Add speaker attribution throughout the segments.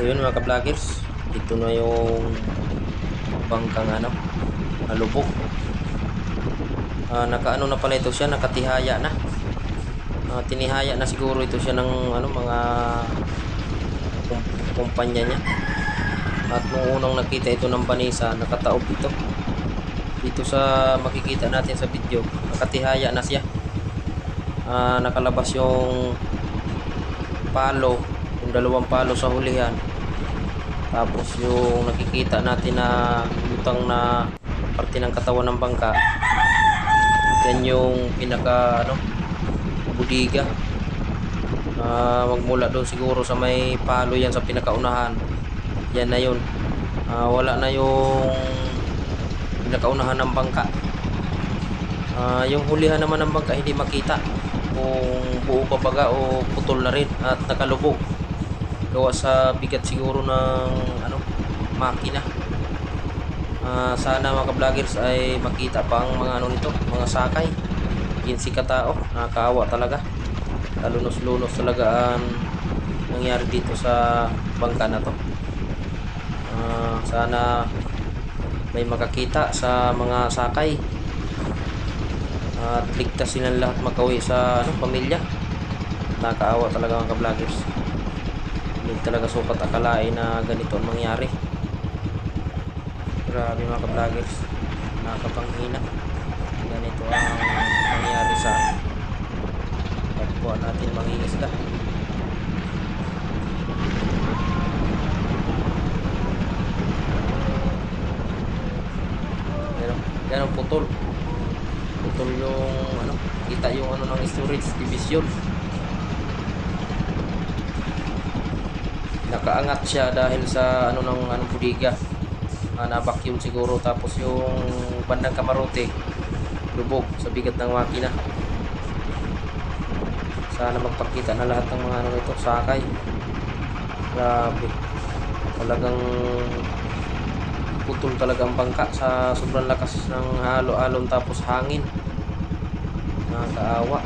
Speaker 1: So yun mga ka-vloggers, ito na yung bangkang ano, halubog. Ah, nakaano na pala ito siya, nakatihaya na. Ah, tinihaya na siguro ito siya ng ano mga kum- kumpanya niya. At nung unang nakita ito ng banisa, nakataob ito. Dito sa makikita natin sa video, nakatihaya na siya. Ah, nakalabas yung palo, yung dalawang palo sa hulihan. Tapos yung nakikita natin na lutang na parte ng katawan ng bangka. Yan yung pinaka ano, budiga. Ah, magmula doon siguro sa may palo yan sa pinakaunahan. Yan na yun. Ah, wala na yung pinakaunahan ng bangka. Ah, yung hulihan naman ng bangka hindi makita kung buo pa baga o putol na rin at nakalubog gawa sa bigat siguro ng ano makina. Ah, sana mga vloggers ay makita pa ang mga ano nito mga sakay. 15 katao nakakaawa talaga. Kalunos-lunos talaga ang nangyari dito sa bangka na to. Ah, sana may makakita sa mga sakay. At ligtas silang lahat makauwi sa ano, pamilya. Nakakaawa talaga mga vloggers hindi talaga sukat akalain na ganito ang mangyari. Grabe mga ka-vloggers. Nakakapanghina ganito ang nangyari sa kapwa natin mangingisda pero ganun putol. Putol yung ano kita yung ano ng storage division nakaangat siya dahil sa ano ng anong budiga. Uh, na vacuum siguro. Tapos yung bandang kamarote lubog sa bigat ng makina. Sana magpakita na lahat ng mga ano nito sakay. Grabe. Talagang putol talaga ang bangka sa sobrang lakas ng halo-alon tapos hangin. Nakakaawa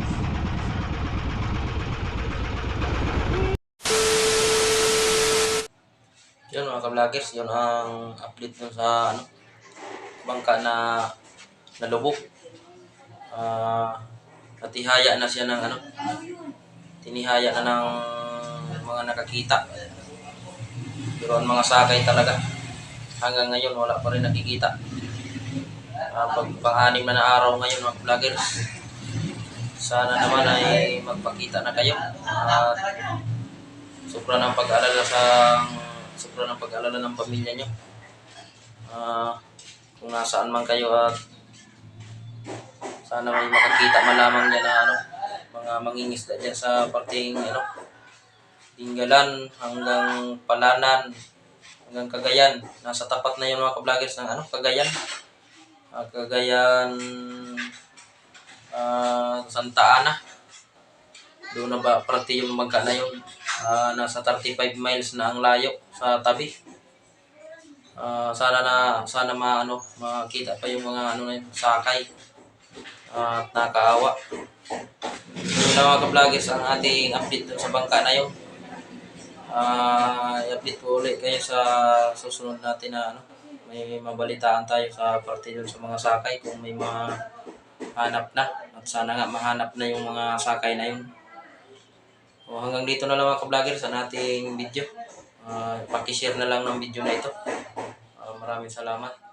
Speaker 1: yun mga ka-vloggers yun ang update dun sa ano bangka na nalubog. Ah natihaya na siya ng ano tinihaya na ng mga nakakita. Pero ang mga sakay talaga hanggang ngayon wala pa rin nakikita. Uh, pag pang-anim na na araw ngayon mga vloggers sana naman ay magpakita na kayo. At sobra ng pag-alala sa sobra ng pag-alala ng pamilya nyo Ah, kung nasaan man kayo at sana may makakita malamang dyan na ano mga mangingisda dyan sa parting ano Dinggalan hanggang Palanan hanggang Cagayan. Nasa tapat na yun mga ka-vloggers ng ano, Cagayan. Ah, Cagayan ah, Santa Ana. Doon na ba parte yung bangka na yun. Ah, nasa 35 miles na ang layo sa tabi. Ah, sana na sana maano makita pa yung mga ano na yun, sakay. At nakakaawa. Yun lang mga ka-vloggers ang ating update sa bangka na yun. Ah, i-update ko ulit kayo sa susunod natin na ano, may mabalitaan tayo sa parte sa mga sakay kung may mga hanap na at sana nga mahanap na yung mga sakay na yun. O hanggang dito na lang mga ka-vlogger sa ating video. Ah, paki-share na lang ng video na ito. Ah, maraming salamat.